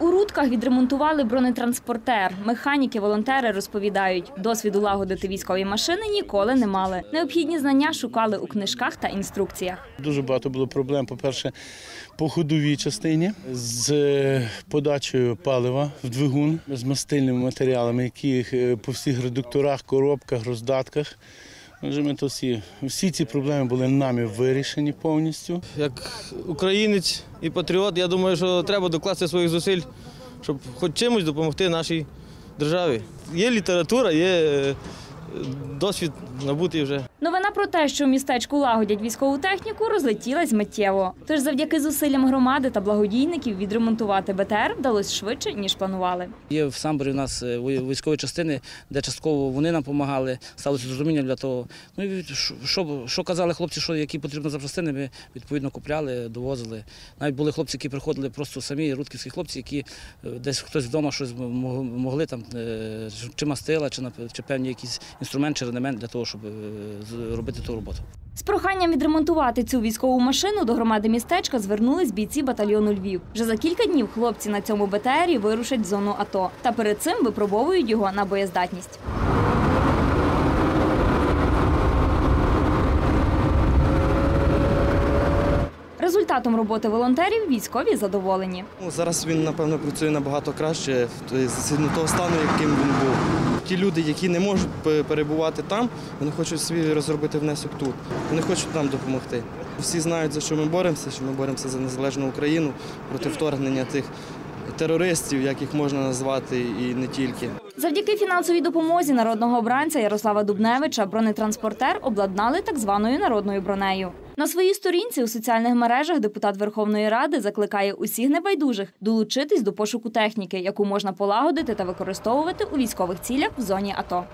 У Рудках відремонтували бронетранспортер. Механіки, волонтери розповідають, досвіду лагодити військові машини ніколи не мали. Необхідні знання шукали у книжках та інструкціях. Дуже багато було проблем. По-перше, по ходовій частині з е, подачею палива в двигун з мастильними матеріалами, які е, по всіх редукторах, коробках, роздатках. Ми то всі, всі ці проблеми були нами вирішені повністю. Як українець і патріот, я думаю, що треба докласти своїх зусиль, щоб хоч чимось допомогти нашій державі. Є література, є е, досвід набутий вже. Новина про те, що в містечку лагодять військову техніку, розлетілась миттєво. Тож завдяки зусиллям громади та благодійників відремонтувати БТР вдалося швидше ніж планували. Є в Самборі у нас е, військові частини, де частково вони нам допомагали, сталося зрозуміння для того. Ну і що- що, казали хлопці, що які потрібні запчастини, ми відповідно купляли, довозили. Навіть були хлопці, які приходили просто самі, рудківські хлопці, які е, десь хтось вдома щось мо- могли там, е, чи мастила, чи, чи певні якісь інструмент, чи ремень для того, щоб е, робити ту роботу. З проханням відремонтувати цю військову машину до громади містечка звернулись бійці батальйону Львів. Вже за кілька днів хлопці на цьому БТРі вирушать в зону АТО. Та перед цим випробовують його на боєздатність. Результатом роботи волонтерів військові задоволені. Ну, зараз він, напевно, працює набагато краще згідно того стану, яким він був. Ті люди, які не можуть перебувати там, вони хочуть свій розробити внесок тут. Вони хочуть нам допомогти. Всі знають, за що ми боремося, що ми боремося за незалежну Україну проти вторгнення тих терористів, як їх можна назвати, і не тільки. Завдяки фінансовій допомозі народного обранця Ярослава Дубневича бронетранспортер обладнали так званою народною бронею. На своїй сторінці у соціальних мережах депутат Верховної Ради закликає усіх небайдужих долучитись до пошуку техніки, яку можна полагодити та використовувати у військових цілях в зоні АТО.